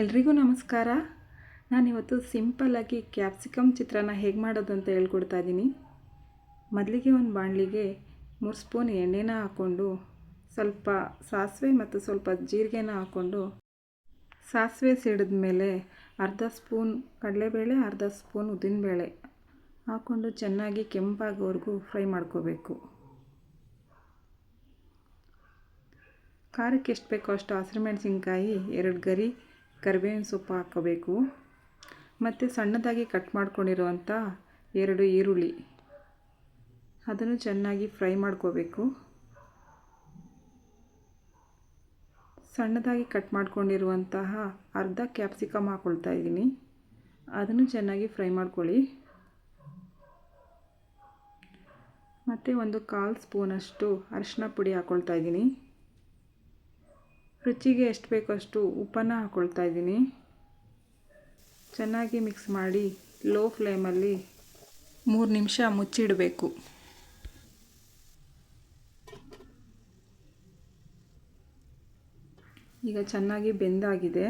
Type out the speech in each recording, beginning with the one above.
ಎಲ್ರಿಗೂ ನಮಸ್ಕಾರ. ನಾನಿವತ್ತು ಸಿಂಪಲ್ಲಾಗಿ ಕ್ಯಾಪ್ಸಿಕಮ್ ಚಿತ್ರಾನ್ನ ಹೇಗೆ ಮಾಡೋದು ಅಂತ ಹೇಳ್ಕೊಡ್ತಾ ಇದ್ದೀನಿ ಮೊದಲಿಗೆ ಒಂದು ಬಾಣಲಿಗೆ ಮೂರು ಸ್ಪೂನ್ ಎಣ್ಣೆನ ಹಾಕ್ಕೊಂಡು ಸ್ವಲ್ಪ ಸಾಸಿವೆ ಮತ್ತು ಸ್ವಲ್ಪ ಜೀರಿಗೆನ ಹಾಕ್ಕೊಂಡು ಸಾಸಿವೆ ಸಿಡಿದ ಮೇಲೆ ಅರ್ಧ ಸ್ಪೂನ್ ಕಡಲೆಬೇಳೆ, ಅರ್ಧ ಸ್ಪೂನ್ ಉದ್ದಿನಬೇಳೆ ಹಾಕ್ಕೊಂಡು ಚೆನ್ನಾಗಿ ಕೆಂಪಾಗೋವರೆಗೂ ಫ್ರೈ ಮಾಡ್ಕೋಬೇಕು. ಖಾರಕ್ಕೆ ಎಷ್ಟು ಬೇಕೋ ಅಷ್ಟು ಹಸಿರುಮೆಣಸಿನ್ಕಾಯಿ ಎರಡು ಗರಿ ಕರಿಬೇವಿನ ಸೊಪ್ಪು ಹಾಕೋಬೇಕು ಮತ್ತು ಸಣ್ಣದಾಗಿ ಕಟ್ ಮಾಡ್ಕೊಂಡಿರುವಂಥ ಎರಡು ಈರುಳ್ಳಿ. ಅದನ್ನು ಚೆನ್ನಾಗಿ ಫ್ರೈ ಮಾಡ್ಕೋಬೇಕು. ಸಣ್ಣದಾಗಿ ಕಟ್ ಮಾಡ್ಕೊಂಡಿರುವಂತಹ ಅರ್ಧ ಕ್ಯಾಪ್ಸಿಕಮ್ ಹಾಕ್ಕೊಳ್ತಾ ಇದ್ದೀನಿ. ಅದನ್ನು ಚೆನ್ನಾಗಿ ಫ್ರೈ ಮಾಡ್ಕೊಳ್ಳಿ. ಮತ್ತು ಒಂದು ಕಾಲು ಸ್ಪೂನಷ್ಟು ಅರಿಶಿನ ಪುಡಿ ಹಾಕ್ಕೊಳ್ತಾ ಇದ್ದೀನಿ. ರುಚಿಗೆ ಎಷ್ಟು ಬೇಕೋ ಅಷ್ಟು ಉಪ್ಪನ್ನ ಹಾಕ್ಕೊಳ್ತಾ ಇದ್ದೀನಿ. ಚೆನ್ನಾಗಿ ಮಿಕ್ಸ್ ಮಾಡಿ ಲೋ ಫ್ಲೇಮಲ್ಲಿ ಮೂರು ನಿಮಿಷ ಮುಚ್ಚಿಡಬೇಕು. ಈಗ ಚೆನ್ನಾಗಿ ಬೆಂದಾಗಿದೆ.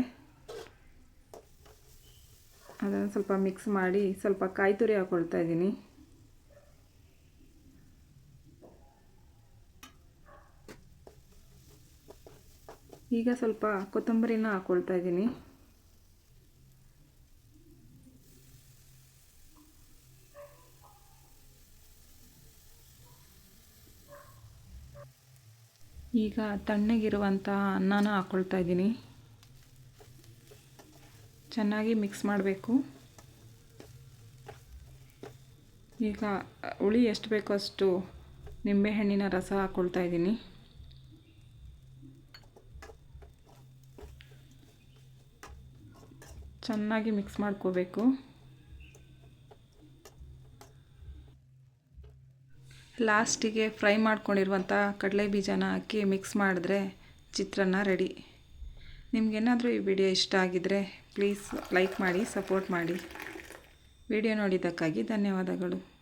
ಅದನ್ನು ಸ್ವಲ್ಪ ಮಿಕ್ಸ್ ಮಾಡಿ ಸ್ವಲ್ಪ ಕಾಯಿ ತುರಿ ಹಾಕ್ಕೊಳ್ತಾ ಇದ್ದೀನಿ. ಈಗ ಸ್ವಲ್ಪ ಕೊತ್ತಂಬರಿನ ಹಾಕ್ಕೊಳ್ತಾ ಇದ್ದೀನಿ. ಈಗ ತಣ್ಣಗಿರುವಂಥ ಅನ್ನನ ಹಾಕ್ಕೊಳ್ತಾ ಇದ್ದೀನಿ. ಚೆನ್ನಾಗಿ ಮಿಕ್ಸ್ ಮಾಡಬೇಕು. ಈಗ ಹುಳಿ ಎಷ್ಟು ಬೇಕೋ ಅಷ್ಟು ನಿಂಬೆಹಣ್ಣಿನ ರಸ ಹಾಕ್ಕೊಳ್ತಾ ಇದ್ದೀನಿ. ಚೆನ್ನಾಗಿ ಮಿಕ್ಸ್ ಮಾಡ್ಕೋಬೇಕು. ಲಾಸ್ಟಿಗೆ ಫ್ರೈ ಮಾಡ್ಕೊಂಡಿರುವಂಥ ಕಡಲೆ ಬೀಜನ ಹಾಕಿ ಮಿಕ್ಸ್ ಮಾಡಿದ್ರೆ ಚಿತ್ರಾನ್ನ ರೆಡಿ. ನಿಮಗೇನಾದರೂ ಈ ವಿಡಿಯೋ ಇಷ್ಟ ಆಗಿದ್ದರೆ ಪ್ಲೀಸ್ ಲೈಕ್ ಮಾಡಿ, ಸಪೋರ್ಟ್ ಮಾಡಿ. ವಿಡಿಯೋ ನೋಡಿದ್ದಕ್ಕಾಗಿ ಧನ್ಯವಾದಗಳು.